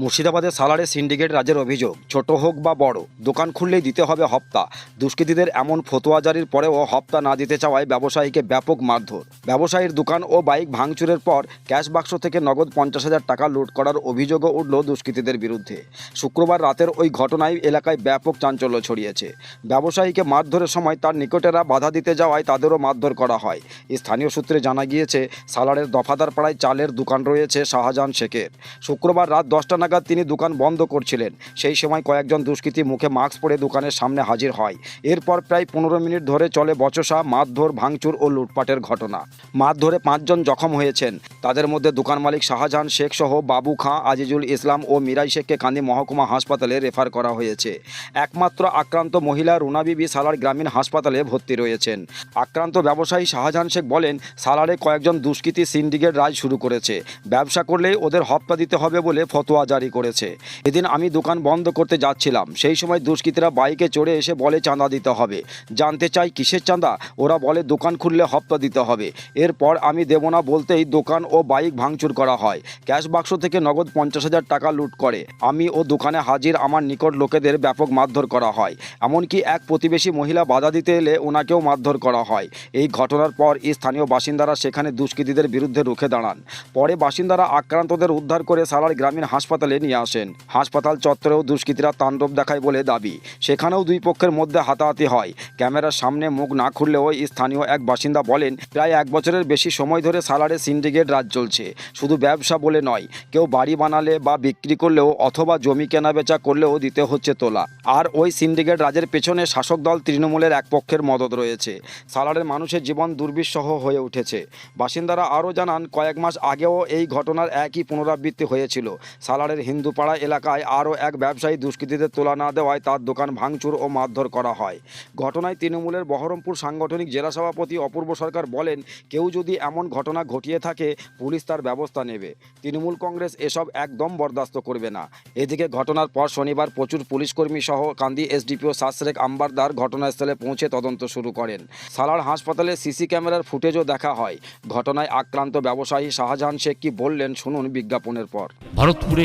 মুর্শিদাবাদের সালারে সিন্ডিকেট রাজের অভিযোগ, ছোট হোক বা বড়, দোকান খুললেই দিতে হবে হপ্তা। দুষ্কৃতীদের এমন ফতোয়া জারির পরেও হপ্তা না দিতে চাওয়ায় ব্যবসায়ীকে ব্যাপক মারধর। ব্যবসায়ীর দোকান ও বাইক ভাঙচুরের পর ক্যাশ বাক্স থেকে নগদ পঞ্চাশ হাজার টাকা লুট করার অভিযোগও উঠল দুষ্কৃতীদের বিরুদ্ধে। শুক্রবার রাতের ওই ঘটনায় এলাকায় ব্যাপক চাঞ্চল্য ছড়িয়েছে। ব্যবসায়ীকে মারধরের সময় তার নিকটেরা বাধা দিতে যাওয়ায় তাদেরও মারধর করা হয়। স্থানীয় সূত্রে জানা গিয়েছে, সালারের দফাদার পাড়ায় চালের দোকান রয়েছে শাহজাহান শেখের। শুক্রবার রাত দশটা নাগাদ তিনি দোকান বন্ধ করছিলেন। সেই সময় কয়েকজন দুষ্কৃতী মুখে মাস্ক পরে দোকানের সামনে হাজির হয়। এরপর প্রায় পনেরো মিনিট ধরে চলে বচসা, মারধর, ভাঙচুর ও লুটপাটের ঘটনা। মারধরে পাঁচজন জখম হয়েছেন। তাদের মধ্যে দোকান মালিক শাহজাহান শেখ সহ বাবু খাঁ, আজিজুল ইসলাম ও মিরাই শেখকে কান্দি মহকুমা হাসপাতালে রেফার করা হয়েছে। একমাত্র আক্রান্ত মহিলা রুনা বিবি সালার গ্রামীণ হাসপাতালে ভর্তি রয়েছেন। আক্রান্ত ব্যবসায়ী শাহজাহান শেখ বলেন, সালারে কয়েকজন দুষ্কৃতী সিন্ডিকেট রাজ শুরু করেছে। ব্যবসা করলেই ওদের হপ্তা দিতে হবে বলে ফতোয়া জারি করেছে। এদিন আমি দোকান বন্ধ করতে যাচ্ছিলাম। সেই সময় দুষ্কৃতীরা বাইকে চড়ে এসে বলে চাঁদা দিতে হবে। জানতে চাই কিসের চাঁদা? ওরা বলে দোকান খুললে হপ্তা দিতে হবে। এরপর আমি দেব না বলতেই দোকান ও বাইক ভাঙচুর করা হয়। ক্যাশ বাক্স থেকে নগদ পঞ্চাশ হাজার টাকা লুট করে। আমি ও দোকানে হাজির আমার নিকট লোকেদের ব্যাপক মারধর করা হয়। এমনকি এক প্রতিবেশী মহিলা বাধা দিতে এলে ওনাকেও মারধর করা হয়। এই ঘটনার পর স্থানীয় বাসিন্দারা সেখানে দুষ্কৃতীদের বিরুদ্ধে রুখে দাঁড়ান। পরে বাসিন্দারা আক্রান্তদের উদ্ধার করে সালার গ্রামীণ হাসপাতালে নিয়ে আসেন। হাসপাতাল চত্বরেও দুষ্কৃতীরা তাণ্ডব দেখায় বলে দাবি। সেখানেও দুই পক্ষের মধ্যে হাতাহাতি হয়। ক্যামেরার সামনে মুখ না খুললেও স্থানীয় এক বাসিন্দা বলেন, প্রায় এক বছরের বেশি সময় ধরে সালারে সিন্ডিকেট রাজ চলছে। শুধু ব্যবসা বলে নয়, কেউ বাড়ি বানালে বা বিক্রি করলেও অথবা জমি কেনা বেচা করলেও দিতে হচ্ছে তোলা। আর ওই সিন্ডিকেট রাজের পেছনে শাসক দল তৃণমূলের এক পক্ষের মদত রয়েছে। সালারের মানুষের জীবন দুর্বিষহ হয়ে উঠেছে। বাসিন্দারা আরও জানান, কয়েক মাস আগেও এই ঘটনার একই পুনরাবৃত্তি হয়েছিল। সালারের হিন্দুপাড়া এলাকায় আরও এক ব্যবসায়ী দুষ্কৃতীদের তোলা না দেওয়ায় তার দোকান ভাঙচুর ও মারধর করা হয়। ঘটনায় তৃণমূলের বহরমপুর সাংগঠনিক জেলা সভাপতি অপূর্ব সরকার বলেন, কেউ যদি এমন ঘটনা ঘটিয়ে থাকে, পুলিশ তার ব্যবস্থা নেবে। তৃণমূল কংগ্রেস এসব একদম বরদাস্ত করবে না। এদিকে ঘটনার পর শনিবার প্রচুর পুলিশকর্মী সহ কান্দি এসডিপিও শাসরেক আম্বারদার ঘটনাস্থলে পৌঁছে তদন্ত শুরু করেন। সালার হাসপাতালে সিসি ক্যামেরার ফুটেজও দেখা হয়। ঘটনায় আক্রান্ত ব্যবসায়ী শাহজাহান শেখ কি বললেন, শুনুন বিজ্ঞাপনের পর। ভারতপুরে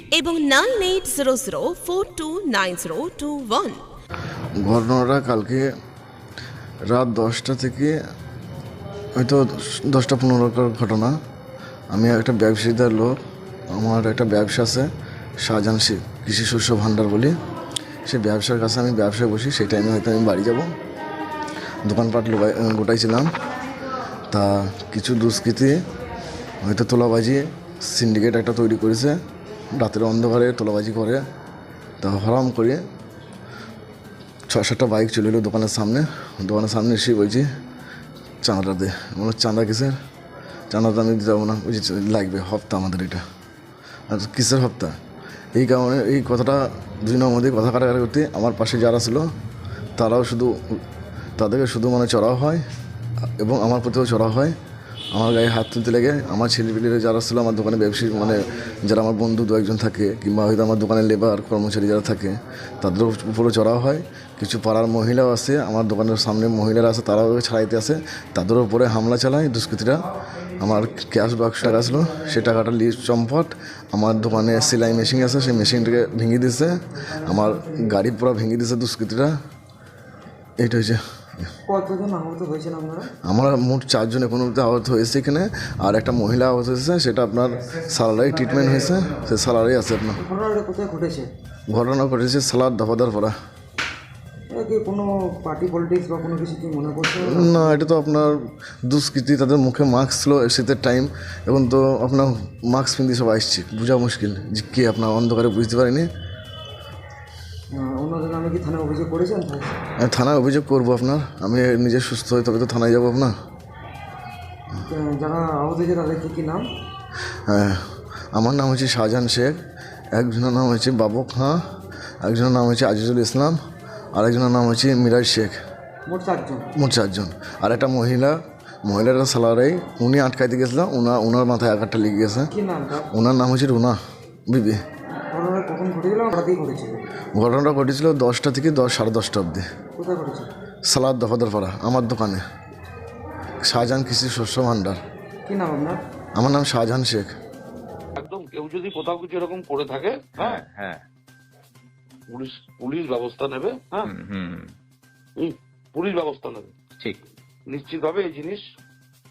এবং nine eight zero zero four two nine zero two one. ঘটনাটা কালকে রাত দশটা থেকে হয়তো দশটা পনেরোকার ঘটনা। আমি একটা ব্যবসায়ীদার লোক, আমার একটা ব্যবসা আছে, শাহজাহান শি কৃষি শস্য ভাণ্ডার বলি। সে ব্যবসার কাছে আমি ব্যবসায় বসি, সেই টাইমে হয়তো আমি বাড়ি যাব। দোকানপাট গোটাইছিলাম। তা কিছু দুষ্কৃতী, হয়তো তোলাবাজি সিন্ডিকেট একটা তৈরি করেছে। রাতের অন্ধকারে তোলাবাজি করে। তা হরাম করে ছ সাতটা বাইক চলে এলো দোকানের সামনে। দোকানের সামনে এসে বলছি, চাঁদাটা দে। আমার চাঁদা কিসের চাঁদাটা আমি দিতে পারব না। বলছি, লাগবে, হপ্তা আমাদের এটা। আর কিসের হপ্তা? এই কারণে এই কথাটা দুজনের মধ্যে কথা কাটাকাটি করতে আমার পাশে যারা ছিল, তারাও শুধু, তাদেরকে শুধু মানে চড়াও হয় এবং আমার প্রতিও চড়াও হয়। আমার গায়ে হাত তুলতে লেগে আমার ছেলেপিলেরা যারা ছিল আমার দোকানে ব্যবসায়ী মানে যারা আমার বন্ধু দু একজন থাকে, কিংবা হয়তো আমার দোকানের লেবার কর্মচারী যারা থাকে, তাদের উপরে চড়াও হয়। কিছু পাড়ার মহিলাও আসে, আমার দোকানের সামনে মহিলারা আছে তারাও ছাড়াইতে আসে। তাদের উপরে হামলা চালায় দুষ্কৃতীরা। আমার ক্যাশ বাক্স টাকা ছিল, সে টাকাটা লিস্ট চম্পট, আমার দোকানে সেলাই মেশিন আছে, সেই মেশিনটাকে ভেঙে দিছে। আমার গাড়ি পুরো ভেঙে দিয়েছে দুষ্কৃতীরা। এইটা হচ্ছে কতজন আহত হয়েছেন আপনারা? আমরা মোট চারজন এখন অব্দি আহত হয়েছে এখানে। আর একটা মহিলা আহত হয়েছে সেটা আপনার সালারাই ট্রিটমেন্ট হয়েছে সে সালারাই আছে আপনার। ঘটনাটা কোথায় ঘটেছে? ঘটনা ঘটেছে সালাদ দফাদার পড়া কোনো পার্টি পলিটিক্স বা কোনো কিছু কি মনে করছেন না এটা তো আপনার দুষ্কৃতি তাদের মুখে মাস্ক ছিল শীতের টাইম এখন তো আপনার মাস্ক পিন্দি সব আসছে। বোঝা মুশকিল যে কে আপনার অন্ধকারে বুঝতে পারিনি। কি থানায় অভিযোগ করেছেন? থানায় অভিযোগ করব আপনার। আমি নিজে সুস্থ হই তবে তো থানায় যাব আপনার। যারা আহত হয়েছে তাদের কি কি নাম? হ্যাঁ আমার নাম হচ্ছে শাহজাহান শেখ। একজনের নাম হচ্ছে বাবু খাঁ একজনের নাম হচ্ছে আজিজুল ইসলাম আর একজনের নাম হচ্ছে মিরাজ শেখ। মোট চারজন। মোট চারজন। আর একটা মহিলা মহিলাটা সালারাই উনি আটকাইতে গেছিলেন ওনার ওনার মাথায় আঘাতটা লেগে গেছে। ওনার নাম হচ্ছে রুনা বিবি। ঘটনাটা ঘটেছিল রাতেই ঘটেছিল ঘটনাটা ঘটেছিল দশটা থেকে দশ সাড়ে দশটা অবধি। কোথায় ঘটেছিল সালাদ দফাদারপাড়া আমার দোকানে। শাহজাহান কৃষি শস্য ভাণ্ডার। কি নাম আপনার? আমার নাম শাহজাহান শেখ। একদম কেউ যদি কোথাও কিছু এরকম করে থাকে হ্যাঁ? হ্যাঁ। পুলিশ পুলিশ ব্যবস্থা নেবে হ্যাঁ? হুম, হুম। হুম, পুলিশ ব্যবস্থা নেবে। ঠিক। নিশ্চিতভাবে এই জিনিস।